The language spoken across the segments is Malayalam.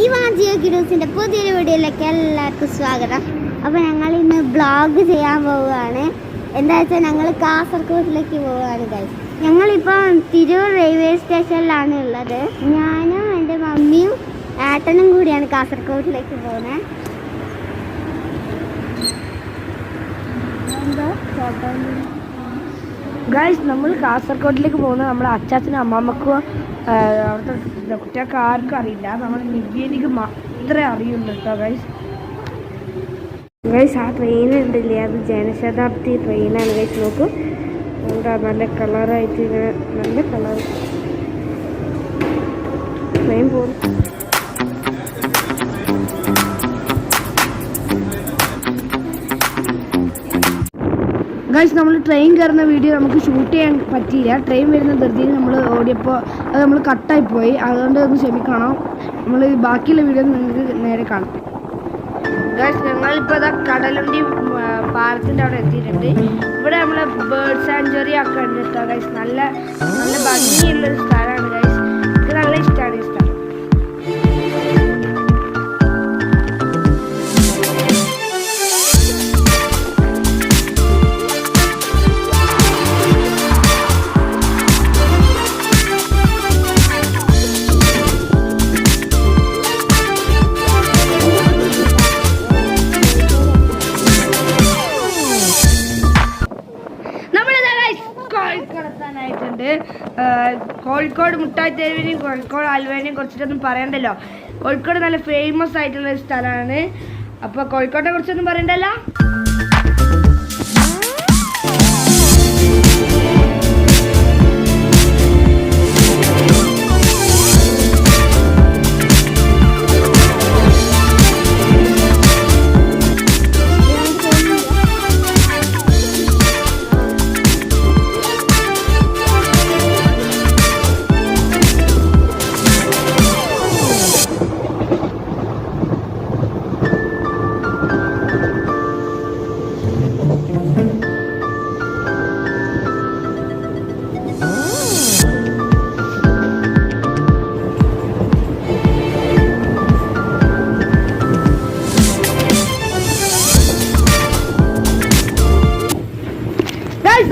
ഈ വാജിയോ കിഡൂസിന്റെ പുതിയൊരു വീഡിയോയിലേക്ക് എല്ലാവർക്കും സ്വാഗതം. അപ്പോൾ ഞങ്ങൾ ഇന്ന് ബ്ലോഗ് ചെയ്യാൻ പോവുകയാണ്. എന്താ വെച്ചാൽ ഞങ്ങൾ കാസർഗോഡിലേക്ക് പോവുകയാണ് ഗൈസ് ഞങ്ങളിപ്പോൾ തിരൂർ റെയിൽവേ സ്റ്റേഷനിലാണ് ഉള്ളത്. ഞാനും എന്റെ മമ്മിയും ഏട്ടനും കൂടിയാണ് കാസർഗോഡിലേക്ക് പോകുന്നത്. എന്താ നമ്മൾ കാസർഗോഡിലേക്ക് പോകുന്നത് നമ്മുടെ അച്ചാച്ചനും അമ്മാമ്മക്കും അവിടുത്തെ കുട്ടികൾക്ക് ആർക്കും അറിയില്ല. നമ്മൾ നിവ്യനിക്ക് മാത്രമേ അറിയുള്ളൂ കേട്ടോ ഗൈസ് ഗൈസ് ആ ട്രെയിൻ ഉണ്ടല്ലേ? അത് ജനശതാബ്ദി ട്രെയിനാണ് ഗൈസ് നോക്കൂ. എന്താ നല്ല കളറായിട്ട് ഇങ്ങനെ നല്ല കളർ ട്രെയിൻ പോകും ഗൈസ് നമ്മൾ ട്രെയിൻ കയറുന്ന വീഡിയോ നമുക്ക് ഷൂട്ട് ചെയ്യാൻ പറ്റിയില്ല. ട്രെയിൻ വരുന്ന ധൃതിയിൽ നമ്മൾ ഓടിയപ്പോൾ അത് നമ്മൾ കട്ടായി പോയി അതുകൊണ്ട് ഒന്ന് ക്ഷമിക്കണം. നമ്മൾ ബാക്കിയുള്ള വീഡിയോ നിങ്ങൾക്ക് നേരെ കാണാം. ഗൈസ് ഞങ്ങളിപ്പോൾ ഇതാ കടലുണ്ടി പാലത്തിന്റെ അവിടെ എത്തിയിട്ടുണ്ട്. ഇവിടെ നമ്മൾ ബേർഡ് സാഞ്ചുറി ഒക്കെ ഉണ്ട് കേട്ടോ ഗൈസ് നല്ല നല്ല ഭംഗിയുള്ളൊരു സ്ഥലമാണ് കോഴിക്കോട് മുട്ടായി തെരുവിനെയും കോഴിക്കോട് അലുവേനെയും കുറിച്ചിട്ടൊന്നും പറയണ്ടല്ലോ. കോഴിക്കോട് നല്ല ഫേമസ് ആയിട്ടുള്ള ഒരു സ്ഥലമാണ്. അപ്പോൾ കോഴിക്കോട്ടെ കുറിച്ചൊന്നും പറയണ്ടല്ലോ?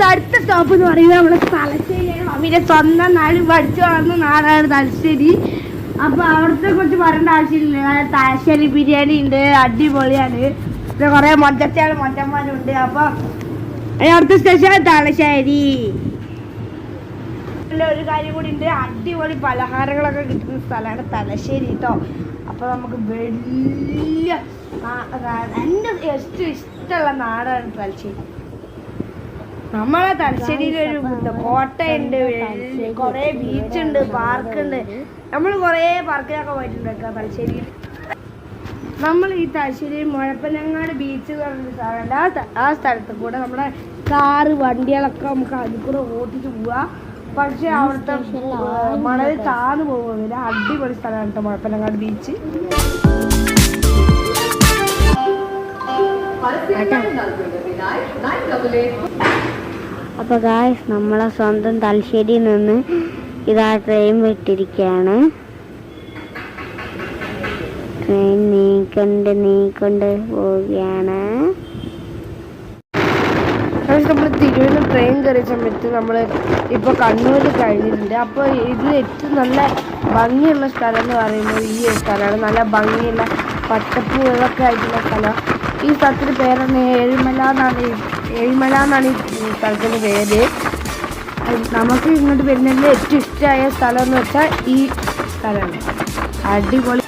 അടുത്ത സ്റ്റോപ്പ് എന്ന് പറയുന്നത് നമ്മൾ തലശ്ശേരിയാണ്. മമ്മിയുടെ സ്വന്തം നാട് പഠിച്ചു വളർന്ന നാടാണ് തലശ്ശേരി. അപ്പൊ അവിടുത്തെ കുറിച്ച് പറയേണ്ട ആവശ്യമില്ല. തലശ്ശേരി ബിരിയാണി ഉണ്ട് അടിപൊളിയാണ്. പിന്നെ കുറേ മൊഞ്ചച്ചാണ് മൊഞ്ചന്മാരും ഉണ്ട് അപ്പൊ ഇനി അടുത്ത സ്റ്റേഷൻ തലശ്ശേരി. ഒരു കാര്യം കൂടി ഉണ്ട്. അടിപൊളി പലഹാരങ്ങളൊക്കെ കിട്ടുന്ന സ്ഥലമാണ് തലശ്ശേരി കേട്ടോ അപ്പൊ നമുക്ക് വലിയ എന്റെ ഏറ്റവും ഇഷ്ടമുള്ള നാടാണ് തലശ്ശേരി. നമ്മളെ തലശ്ശേരിയിൽ ഒരു കോട്ടയുണ്ട് കുറേ ബീച്ചുണ്ട് പാർക്കുണ്ട്. നമ്മൾ കുറേ പാർക്കിലൊക്കെ പോയിട്ടുണ്ട് തലശ്ശേരിയിൽ. നമ്മൾ ഈ തലശ്ശേരി മുഴപ്പനങ്ങാട് ബീച്ച് എന്ന് പറഞ്ഞൊരു സ്ഥലമുണ്ട്. ആ സ്ഥ- ആ സ്ഥലത്ത് കൂടെ നമ്മുടെ കാറ് വണ്ടികളൊക്കെ നമുക്ക് അതിൽ കൂടെ ഓട്ടിച്ച് പോവാ. പക്ഷെ അവിടുത്തെ മണൽ മണൽ താന്ന് പോകുന്നില്ല അടിപൊളി സ്ഥലമാണ് കേട്ടോ മുഴപ്പനങ്ങാട് ബീച്ച് അപ്പോൾ ഗായ്സ് നമ്മളെ സ്വന്തം തലശ്ശേരിയിൽ നിന്ന് ഇതാ ട്രെയിൻ വിട്ടിരിക്കുകയാണ്. ട്രെയിൻ നീക്കൊണ്ട് നീക്കൊണ്ട് പോവുകയാണ്. നമ്മൾ തിരുവനന്തപുരം ട്രെയിൻ കയറിയ സമയത്ത് നമ്മൾ ഇപ്പോൾ കണ്ണൂർ കഴിഞ്ഞിട്ടുണ്ട്. അപ്പോൾ ഇത് ഏറ്റവും നല്ല ഭംഗിയുള്ള സ്ഥലം എന്ന് പറയുമ്പോൾ ഈ സ്ഥലമാണ്. നല്ല ഭംഗിയുള്ള പച്ചപ്പുകളൊക്കെ ആയിട്ടുള്ള സ്ഥലം. ഈ സ്ഥലത്തിന്റെ പേരാണ് ഏഴിമല എന്നാണ് ഏഴിമല എന്നാണ് ഈ സ്ഥലത്തിന്റെ പേര്. നമുക്ക് ഇങ്ങോട്ട് വരുന്നതിൽ ഏറ്റവും ഇഷ്ടമായ സ്ഥലം എന്ന് വെച്ചാൽ ഈ സ്ഥലമാണ്. അടിപൊളി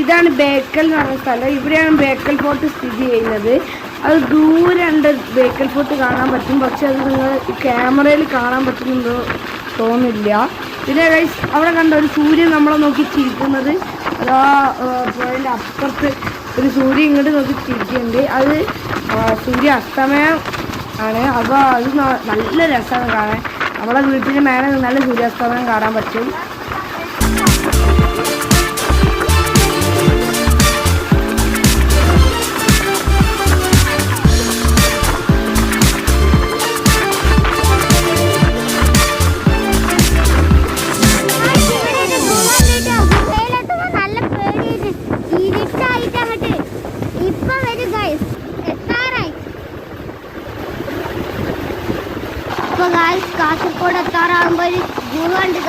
ഇതാണ് ബേക്കൽ എന്ന് പറഞ്ഞ സ്ഥലം. ഇവിടെയാണ് ബേക്കൽ ഫോർട്ട് സ്ഥിതി ചെയ്യുന്നത്. അത് ദൂരെ ഉണ്ട് ബേക്കൽ ഫോർട്ട് കാണാൻ പറ്റും. പക്ഷെ അത് നിങ്ങൾ ക്യാമറയിൽ കാണാൻ പറ്റുന്നുണ്ടോ തോന്നില്ല. പിന്നെ ഗൈസ് അവിടെ കണ്ട ഒരു സൂര്യൻ നമ്മളെ നോക്കി ചിരിക്കുന്നത്. അതാ പുഴന്റെ അപ്പുറത്ത് ഒരു സൂര്യൻ ഇങ്ങോട്ട് നോക്കി ചിരിക്കുന്നുണ്ട്. അത് സൂര്യ അസ്തമയം ആണ്. അപ്പോൾ അത് നല്ല രസമാണ് കാണാൻ. നമ്മളെ വീട്ടിന്റെ മേലെ നല്ല സൂര്യാസ്തമയം കാണാൻ പറ്റും. കാസർഗോഡ് എത്താറാകുമ്പോ ഒരു ഗുഹ ഉണ്ട്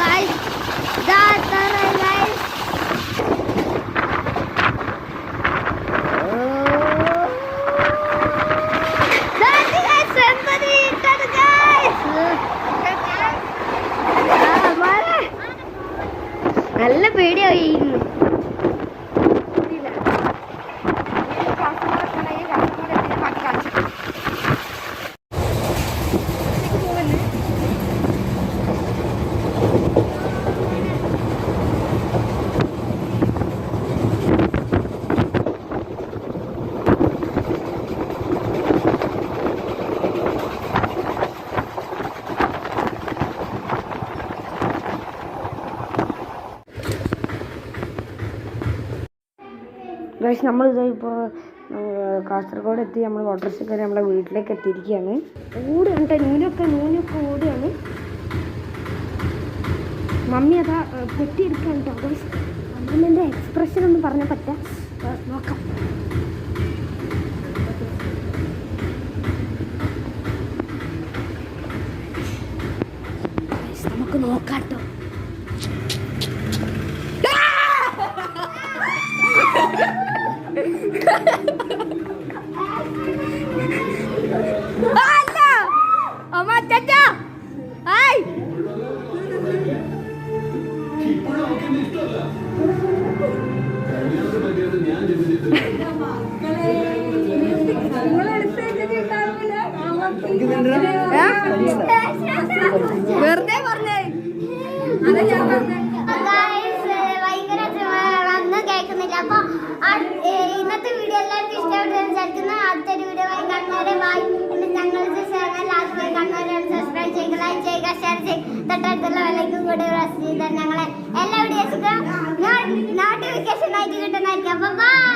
ഗൈസ് നമ്മളിത് ഇപ്പോൾ കാസർഗോഡ് എത്തി നമ്മൾ ഓട്ടോറിക്ഷ കയറി നമ്മളെ വീട്ടിലേക്ക് എത്തിയിരിക്കുകയാണ്. ഓടുകയാണ് കേട്ടോ നൂനൊക്കെ നൂനൊക്കെ ഓടുകയാണ്. മമ്മി അതാ ഏ, പെട്ടി എടുക്കുകയാണ് കേട്ടോ. ഗൈസ് അമ്മമ്മേന്റെ എക്സ്പ്രഷൻ ഒന്ന് പറഞ്ഞാൽ പറ്റാ? നോക്കാം. നമുക്ക് നോക്കാം കേട്ടോ. അല്ല. അമ്മ ചച്ചാ. ഹായ് വെറുതെ ചെയ്യുക ഷെയർ ചെയ്യുക തൊട്ടടുത്തുള്ള വിലക്കും കൂടി ഞങ്ങളെ എല്ലാ വീഡിയോസും നോട്ടിഫിക്കേഷൻ ആയിട്ട് കിട്ടുന്നതായിരിക്കും. അപ്പൊ ബൈ